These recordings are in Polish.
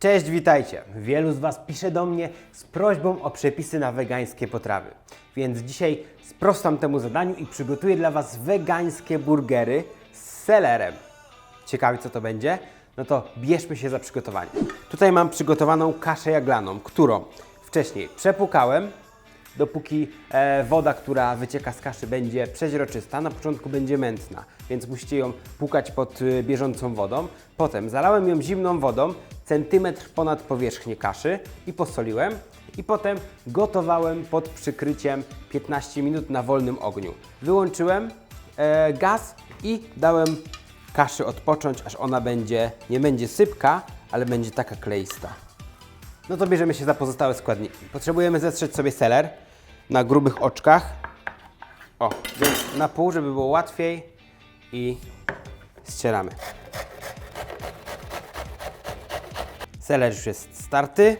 Cześć, witajcie. Wielu z Was pisze do mnie z prośbą o przepisy na wegańskie potrawy. Więc dzisiaj sprostam temu zadaniu i przygotuję dla Was wegańskie burgery z selerem. Ciekawi co to będzie? No to bierzmy się za przygotowanie. Tutaj mam przygotowaną kaszę jaglaną, którą wcześniej przepłukałem, dopóki e, woda, która wycieka z kaszy będzie przeźroczysta, na początku będzie mętna, więc musicie ją płukać pod e, bieżącą wodą. Potem zalałem ją zimną wodą, centymetr ponad powierzchnię kaszy i posoliłem. I potem gotowałem pod przykryciem 15 minut na wolnym ogniu. Wyłączyłem e, gaz i dałem kaszy odpocząć, aż ona będzie, nie będzie sypka, ale będzie taka kleista. No to bierzemy się za pozostałe składniki. Potrzebujemy zetrzeć sobie seler na grubych oczkach. O, więc na pół, żeby było łatwiej i ścieramy. Seler już jest starty,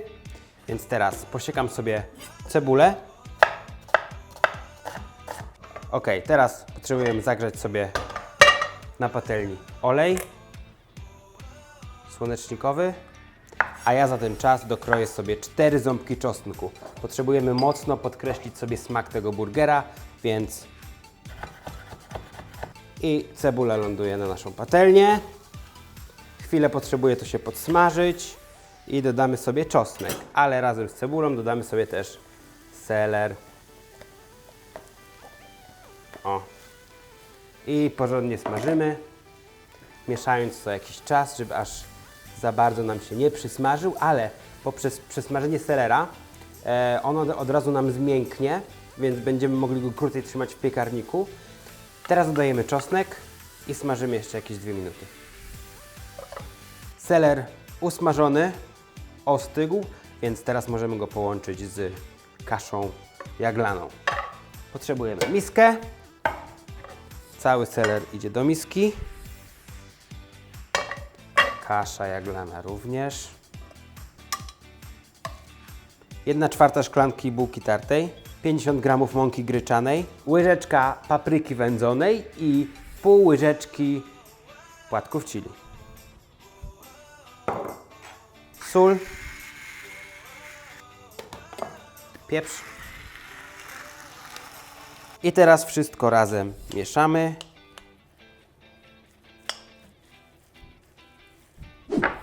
więc teraz posiekam sobie cebulę. Ok, teraz potrzebujemy zagrzać sobie na patelni olej słonecznikowy, a ja za ten czas dokroję sobie cztery ząbki czosnku. Potrzebujemy mocno podkreślić sobie smak tego burgera, więc i cebula ląduje na naszą patelnię. Chwilę potrzebuje to się podsmażyć i dodamy sobie czosnek, ale razem z cebulą dodamy sobie też seler. O. I porządnie smażymy, mieszając co jakiś czas, żeby aż za bardzo nam się nie przysmażył, ale poprzez przesmażenie selera e, on od, razu nam zmięknie, więc będziemy mogli go krócej trzymać w piekarniku. Teraz dodajemy czosnek i smażymy jeszcze jakieś dwie minuty. Seler usmażony, ostygł, więc teraz możemy go połączyć z kaszą jaglaną. Potrzebujemy miskę. Cały seler idzie do miski. Kasza jaglana również. 1 czwarta szklanki bułki tartej, 50 g mąki gryczanej, łyżeczka papryki wędzonej i pół łyżeczki płatków chili. Sól, pieprz. I teraz wszystko razem mieszamy.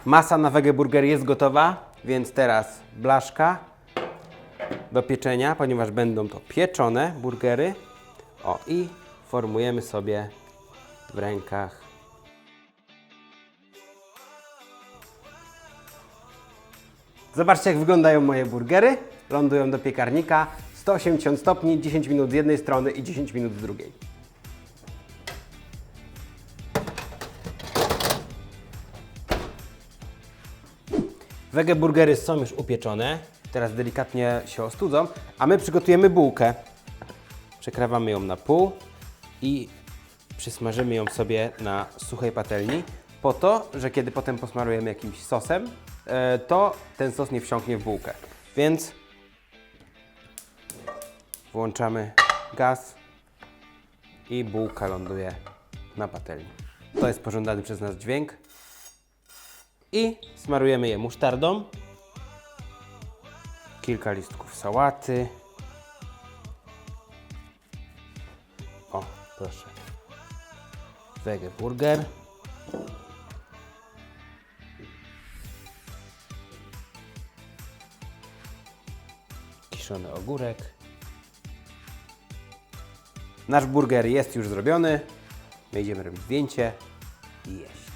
Masa na wege burger jest gotowa, więc teraz blaszka do pieczenia, ponieważ będą to pieczone burgery. O i formujemy sobie w rękach. Zobaczcie jak wyglądają moje burgery. Lądują do piekarnika. 180 stopni, 10 minut z jednej strony i 10 minut z drugiej. Wege burgery są już upieczone. Teraz delikatnie się ostudzą, a my przygotujemy bułkę. Przekrawamy ją na pół i przysmażymy ją sobie na suchej patelni po to, że kiedy potem posmarujemy jakimś sosem, to ten sos nie wsiąknie w bułkę. Więc włączamy gaz i bułka ląduje na patelni. To jest pożądany przez nas dźwięk. I smarujemy je musztardą. Kilka listków sałaty. O, proszę. Wege burger. Ogórek. Nasz burger jest już zrobiony. My idziemy robić zdjęcie i jeść.